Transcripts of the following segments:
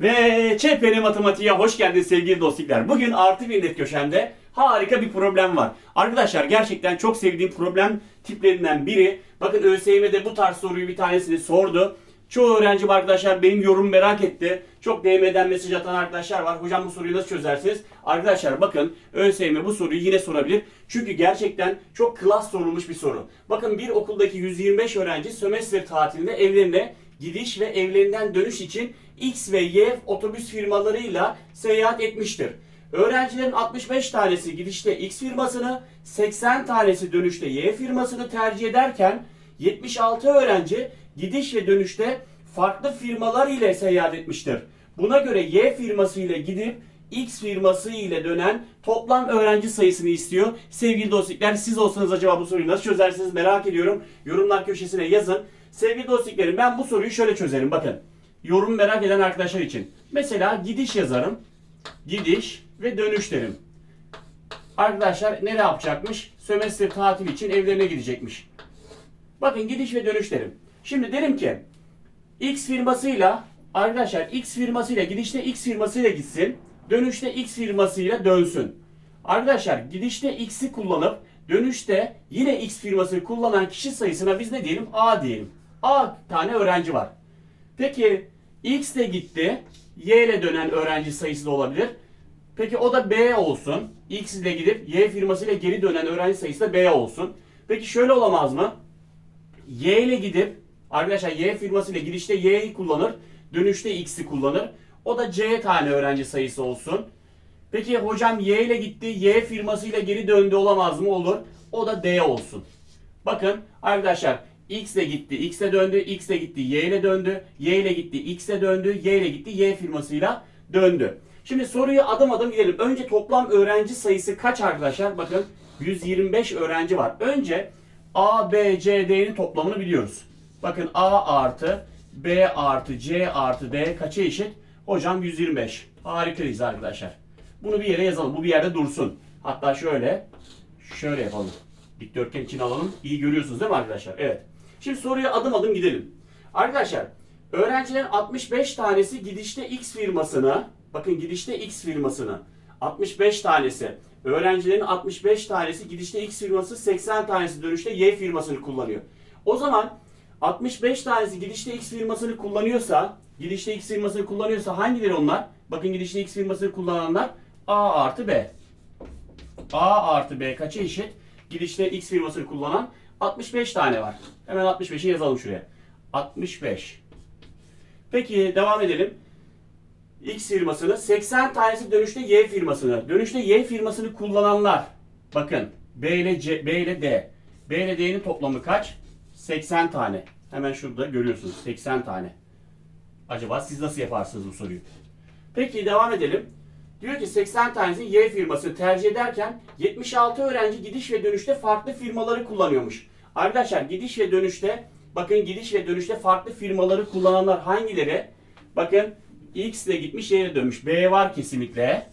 Ve ÇPN Matematiğe hoş geldiniz sevgili dostlar. Bugün artı bir net köşemde harika bir problem var. Arkadaşlar gerçekten çok sevdiğim problem tiplerinden biri. Bakın ÖSYM'de bu tarz soruyu bir tanesini sordu. Çoğu öğrencim arkadaşlar benim yorum merak etti. Çok DM'den mesaj atan arkadaşlar var. Hocam bu soruyu nasıl çözersiniz? Arkadaşlar bakın ÖSYM bu soruyu yine sorabilir. Çünkü gerçekten çok klas sorulmuş bir soru. Bakın bir okuldaki 125 öğrenci sömestr tatilinde evlerine gidiş ve evlerinden dönüş için X ve Y otobüs firmalarıyla seyahat etmiştir. Öğrencilerin 65 tanesi gidişte X firmasını, 80 tanesi dönüşte Y firmasını tercih ederken 76 öğrenci gidiş ve dönüşte farklı firmalar ile seyahat etmiştir. Buna göre Y firması ile gidip X firması ile dönen toplam öğrenci sayısını istiyor. Sevgili dostlar siz olsanız acaba bu soruyu nasıl çözersiniz merak ediyorum. Yorumlar köşesine yazın. Sevgili dostlarım ben bu soruyu şöyle çözerim bakın. Yorum merak eden arkadaşlar için. Mesela gidiş yazarım. Gidiş ve dönüş derim. Arkadaşlar ne yapacakmış? Sömestr tatil için evlerine gidecekmiş. Bakın gidiş ve dönüş derim. Şimdi derim ki X firmasıyla arkadaşlar X firmasıyla gidişte X firmasıyla gitsin. Dönüşte X firmasıyla dönsün. Arkadaşlar gidişte X'i kullanıp dönüşte yine X firmasını kullanan kişi sayısına biz ne diyelim? A diyelim. A tane öğrenci var. Peki X de gitti. Y ile dönen öğrenci sayısı da olabilir. Peki o da B olsun. X ile gidip Y firmasıyla geri dönen öğrenci sayısı da B olsun. Peki şöyle olamaz mı? Y ile gidip arkadaşlar Y firmasıyla gidişte Y'yi kullanır. Dönüşte X'i kullanır. O da C tane öğrenci sayısı olsun. Peki hocam Y ile gitti. Y firmasıyla geri döndü olamaz mı? Olur. O da D olsun. Bakın arkadaşlar X ile gitti, X ile döndü, X ile gitti, Y ile döndü, Y ile gitti, X ile döndü, Y ile gitti, Y firmasıyla döndü. Şimdi soruyu adım adım gidelim. Önce toplam öğrenci sayısı kaç arkadaşlar? Bakın 125 öğrenci var. Önce A, B, C, D'nin toplamını biliyoruz. Bakın A artı B artı C artı D kaça eşit? Hocam 125. Harikayız arkadaşlar. Bunu bir yere yazalım. Bu bir yerde dursun. Hatta şöyle, şöyle yapalım. Dikdörtgen için alalım. İyi görüyorsunuz değil mi arkadaşlar? Evet. Şimdi soruya adım adım gidelim. Arkadaşlar, öğrencilerin 65 tanesi gidişte X firmasına, bakın gidişte X firmasına, 65 tanesi. Öğrencilerin 65 tanesi gidişte X firması, 80 tanesi dönüşte Y firmasını kullanıyor. O zaman 65 tanesi gidişte X firmasını kullanıyorsa, gidişte X firmasını kullanıyorsa hangileri onlar? Bakın gidişte X firmasını kullananlar A artı B. A artı B kaça eşit? Gidişte X firmasını kullanan 65 tane var. Hemen 65'i yazalım şuraya. 65. Peki devam edelim. X firmasını 80 tanesi dönüşte Y firmasını. Dönüşte Y firmasını kullananlar. Bakın B ile C, B ile D. B ile D'nin toplamı kaç? 80 tane. Hemen şurada görüyorsunuz 80 tane. Acaba siz nasıl yaparsınız bu soruyu? Peki devam edelim. Diyor ki 80 tanesi Y firmasını tercih ederken 76 öğrenci gidiş ve dönüşte farklı firmaları kullanıyormuş. Arkadaşlar gidiş ve dönüşte bakın gidiş ve dönüşte farklı firmaları kullananlar hangileri? Bakın X ile gitmiş Y ile dönmüş. B var kesinlikle.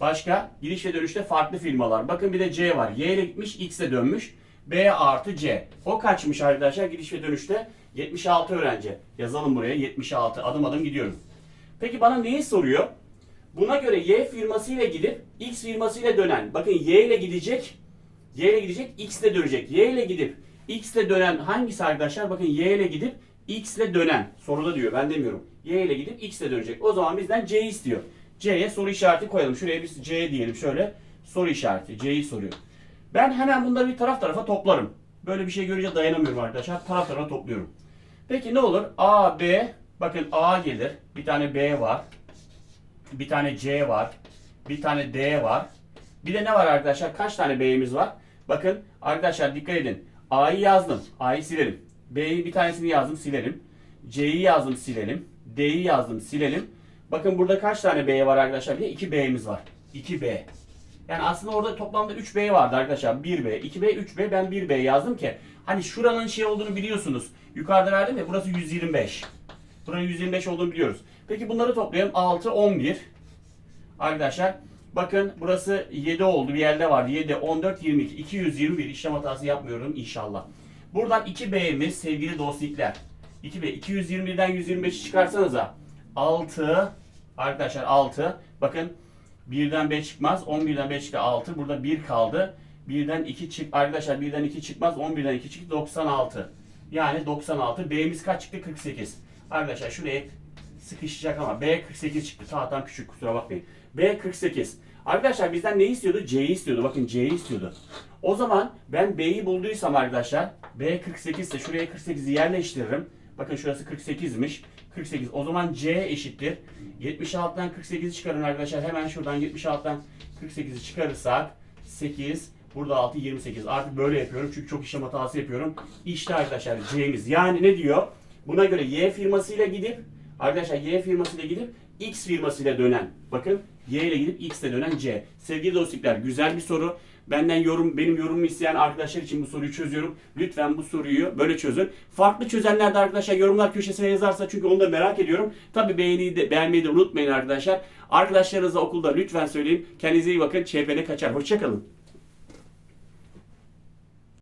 Başka gidiş ve dönüşte farklı firmalar. Bakın bir de C var. Y ile gitmiş X ile dönmüş. B artı C. O kaçmış arkadaşlar gidiş ve dönüşte? 76 öğrenci. Yazalım buraya 76. Adım adım gidiyorum. Peki bana neyi soruyor? Buna göre Y firmasıyla gidip X firmasıyla dönen. Bakın Y ile gidecek. Y ile gidecek, X ile dönecek. Y ile gidip X ile dönen hangisi arkadaşlar? Bakın Y ile gidip X ile dönen. Soruda diyor ben demiyorum. Y ile gidip X ile dönecek. O zaman bizden C istiyor. C'ye soru işareti koyalım. Şuraya biz C diyelim şöyle. Soru işareti. C'yi soruyor. Ben hemen bunları bir taraf tarafa toplarım. Böyle bir şey görünce dayanamıyorum arkadaşlar. Taraf tarafa topluyorum. Peki ne olur? A, B. Bakın A gelir. Bir tane B var. Bir tane C var. Bir tane D var. Bir de ne var arkadaşlar? Kaç tane B'miz var? Bakın arkadaşlar dikkat edin. A'yı yazdım. A'yı silelim. B'yi bir tanesini yazdım silelim. C'yi yazdım silelim. D'yi yazdım silelim. Bakın burada kaç tane B var arkadaşlar? Bir de 2 B'miz var. 2B. Yani aslında orada toplamda 3 B vardı arkadaşlar. 1B, 2B, 3B. Ben 1B yazdım ki hani şuranın şey olduğunu biliyorsunuz. Yukarıda verdim ya burası 125. Buranın 125 olduğunu biliyoruz. Peki bunları toplayalım. 6, 11. Arkadaşlar bakın burası 7 oldu. Bir yerde vardı. 7, 14, 22. 221. İşlem hatası yapmıyorum inşallah. Buradan 2B'miz sevgili dostlikler. 2B. 221'den 125'i çıkarsanıza. 6, Arkadaşlar 6. Bakın 1'den 5 çıkmaz. 11'den 5 çıktı 6. Burada 1 kaldı. 1'den 2 çık arkadaşlar 1'den 2 çıkmaz. 11'den 2 çıktı 96. Yani 96. B'miz kaç çıktı? 48. Arkadaşlar şuraya sıkışacak ama B 48 çıktı. Tahtam küçük kusura bakmayın. B 48. Arkadaşlar bizden ne istiyordu? C'yi istiyordu. Bakın C'yi istiyordu. O zaman ben B'yi bulduysam arkadaşlar B 48 ise şuraya 48'i yerleştiririm. Bakın şurası 48'miş. 48. O zaman C eşittir. 76'dan 48'i çıkarın arkadaşlar. Hemen şuradan 76'dan 48'i çıkarırsak 8 Burada 6 28. Artık böyle yapıyorum çünkü çok işlem hatası yapıyorum. İşte arkadaşlar C'miz. Yani ne diyor? Buna göre Y firmasıyla gidip arkadaşlar Y firmasıyla gidip X firmasıyla dönen. Bakın Y ile gidip X ile dönen C. Sevgili dostluklar güzel bir soru. Benden yorum, benim yorumumu isteyen arkadaşlar için bu soruyu çözüyorum. Lütfen bu soruyu böyle çözün. Farklı çözenler de arkadaşlar yorumlar köşesine yazarsa çünkü onu da merak ediyorum. Tabi beğeniyi de, beğenmeyi de unutmayın arkadaşlar. Arkadaşlarınıza okulda lütfen söyleyin. Kendinize iyi bakın. ÇPN kaçar. Hoşçakalın.